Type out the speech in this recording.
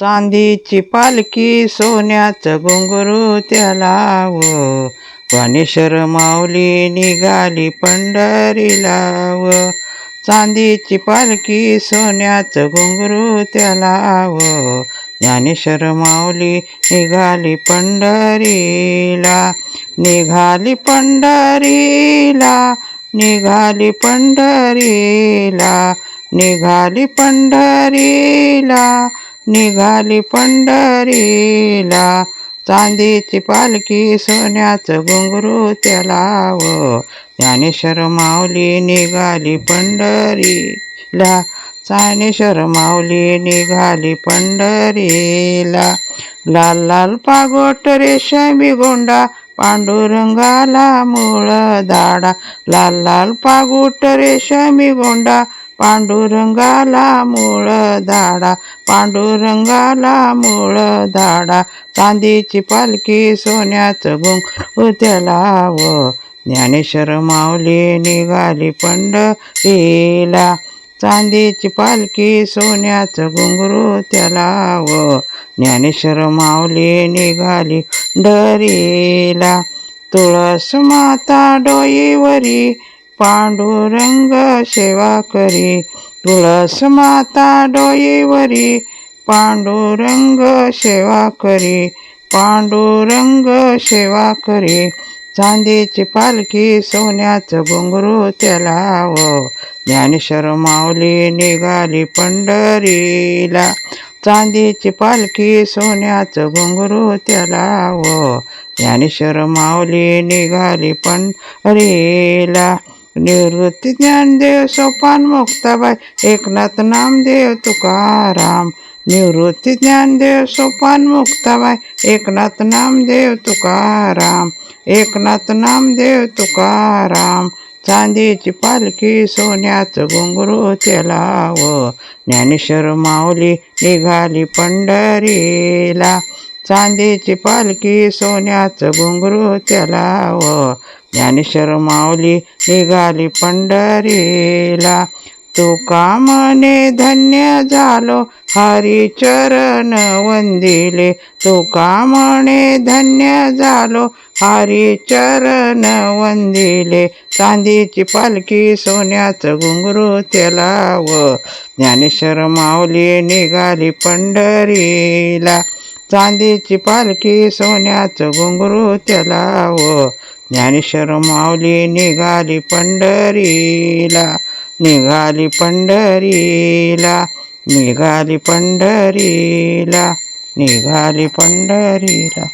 चांदीची पालखी सोन्याचं घुंगरू त्याला व माऊली निघाली पंढरीला व चांदीची पालखी सोन्याचं घुंगरू त्याला व ज्ञानेश्वर माऊली निघाली पंढरीला. निघाली पंढरीला. निघाली पंढरीला. निघाली पंढरीला. निघाली पंढरीला. चांदीची पालखी सोन्याचं घुंगरू त्याला व ज्ञानेश्वर माऊली निघाली पंढरीला. ज्ञानेश्वर माऊली निघाली पंढरीला. लाल लाल पागोट रेशमी गोंडा पांडुरंगाला मूळ दाडा लाल लाल पागोट रेशमी गोंडा पांडुरंगाला मूळ दाडा पांडुरंगाला मूळ दाडा चांदीची पालखी सोन्याचं गुंग त्याला व ज्ञानेश्वर माऊली निघाली पंढरीला. चांदीची पालखी सोन्याचं घुंगरू त्याला व ज्ञानेश्वर माऊली निघाली डरीला तुळस माता डोईवरी पांडुरंग सेवा करी तुळस माता डोईवरी पांडुरंग सेवा करी पांडुरंग सेवा करी. चांदीची पालखी सोन्याचं घुंगरू त्याला व ज्ञानेश्वर माऊली निघाली पंढरीला. चांदीची पालखी सोन्याचं घुंगरू त्याला व ज्ञानेश्वर माऊली निघाली पंढरीला. निवृत्ती ज्ञानदेव सोपान मुक्ताबाई एकनाथ नामदेव तुकाराम. निवृत्ती ज्ञानदेव सोपान मुक्ताबाई एकनाथ नामदेव तुकाराम. एकनाथ नामदेव तुकाराम. चांदीची पालखी सोन्याचं घुंगरू त्याला ज्ञानेश्वर माऊली निघाली पंढरीला. चांदीची पालखी सोन्याचं घुंगरू त्याला ज्ञानेश्वर माऊली निघाली पंढरीला. तुका मने धन्य झालो? हरिचरण वंदिले. तुका मने धन्य झालो? हरिचरण वंदिले. चांदीची पालखी सोन्याचं घुंगरू त्याला व ज्ञानेश्वर माऊली निघाली पंढरीला. चांदीची पालखी सोन्याचं घुंगरू त्याला व ज्ञानेश्वर माऊली निघाली पंढरीला निघाली पंढरीला निघाली पंढरीला निघाली पंढरीला.